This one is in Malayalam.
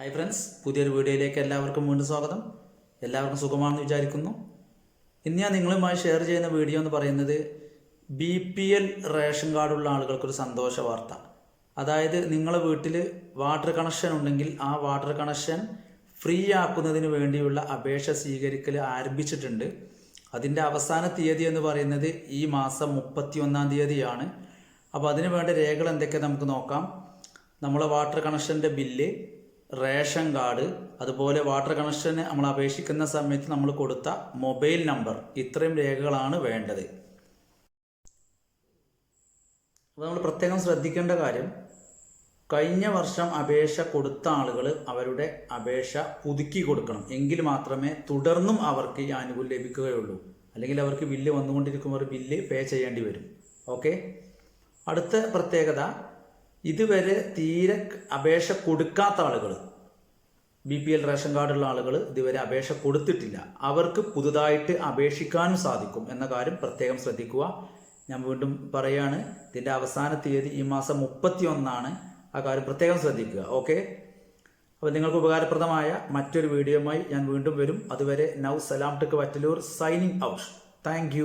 ഹായ് ഫ്രണ്ട്സ് പുതിയൊരു വീഡിയോയിലേക്ക് എല്ലാവർക്കും വീണ്ടും സ്വാഗതം. എല്ലാവർക്കും സുഖമാണെന്ന് വിചാരിക്കുന്നു. ഇന്ന് ഞാൻ നിങ്ങളുമായി ഷെയർ ചെയ്യുന്ന വീഡിയോ എന്ന് പറയുന്നത് ബി പി എൽ റേഷൻ കാർഡുള്ള ആളുകൾക്കൊരു സന്തോഷ വാർത്ത. അതായത് നിങ്ങളുടെ വീട്ടിൽ വാട്ടർ കണക്ഷൻ ഉണ്ടെങ്കിൽ ആ വാട്ടർ കണക്ഷൻ ഫ്രീ ആക്കുന്നതിന് വേണ്ടിയുള്ള അപേക്ഷ സ്വീകരിക്കൽ ആരംഭിച്ചിട്ടുണ്ട്. അതിന്റെ അവസാന തീയതി എന്ന് പറയുന്നത് ഈ മാസം മുപ്പത്തി ഒന്നാം തീയതിയാണ്. അപ്പോൾ അതിന് വേണ്ട രേഖകൾ എന്തൊക്കെ നമുക്ക് നോക്കാം. നമ്മളെ വാട്ടർ കണക്ഷന്റെ ബില്ല് റേഷൻ കാർഡ് അതുപോലെ വാട്ടർ കണക്ഷന് നമ്മൾ അപേക്ഷിക്കുന്ന സമയത്ത് നമ്മൾ കൊടുത്ത മൊബൈൽ നമ്പർ. ഇത്രയും രേഖകളാണ് വേണ്ടത്. അപ്പോൾ നമ്മൾ പ്രത്യേകം ശ്രദ്ധിക്കേണ്ട കാര്യം കഴിഞ്ഞ വർഷം അപേക്ഷ കൊടുത്ത ആളുകൾ അവരുടെ അപേക്ഷ പുതുക്കി കൊടുക്കണം. എങ്കിൽ മാത്രമേ തുടർന്നും അവർക്ക് ഈ ആനുകൂല്യം ലഭിക്കുകയുള്ളൂ. അല്ലെങ്കിൽ അവർക്ക് ബില്ല് വന്നുകൊണ്ടിരിക്കുമ്പോൾ ബില്ല് പേ ചെയ്യേണ്ടി വരും. ഓക്കെ? അടുത്ത പ്രത്യേകത ഇതുവരെ തീരെ അപേക്ഷ കൊടുക്കാത്ത ആളുകൾ ബി പി എൽ റേഷൻ കാർഡുള്ള ആളുകൾ ഇതുവരെ അപേക്ഷ കൊടുത്തിട്ടില്ല. അവർക്ക് പുതുതായിട്ട് അപേക്ഷിക്കാനും സാധിക്കും എന്ന കാര്യം പ്രത്യേകം ശ്രദ്ധിക്കുക. ഞാൻ വീണ്ടും പറയാണ് ഇതിന്റെ അവസാന തീയതി ഈ മാസം മുപ്പത്തി ഒന്നാണ് ആ കാര്യം പ്രത്യേകം ശ്രദ്ധിക്കുക ഓക്കെ? അപ്പോൾ നിങ്ങൾക്ക് ഉപകാരപ്രദമായ മറ്റൊരു വീഡിയോയുമായി ഞാൻ വീണ്ടും വരും. അതുവരെ now Salam tech Vattalur signing out. Thank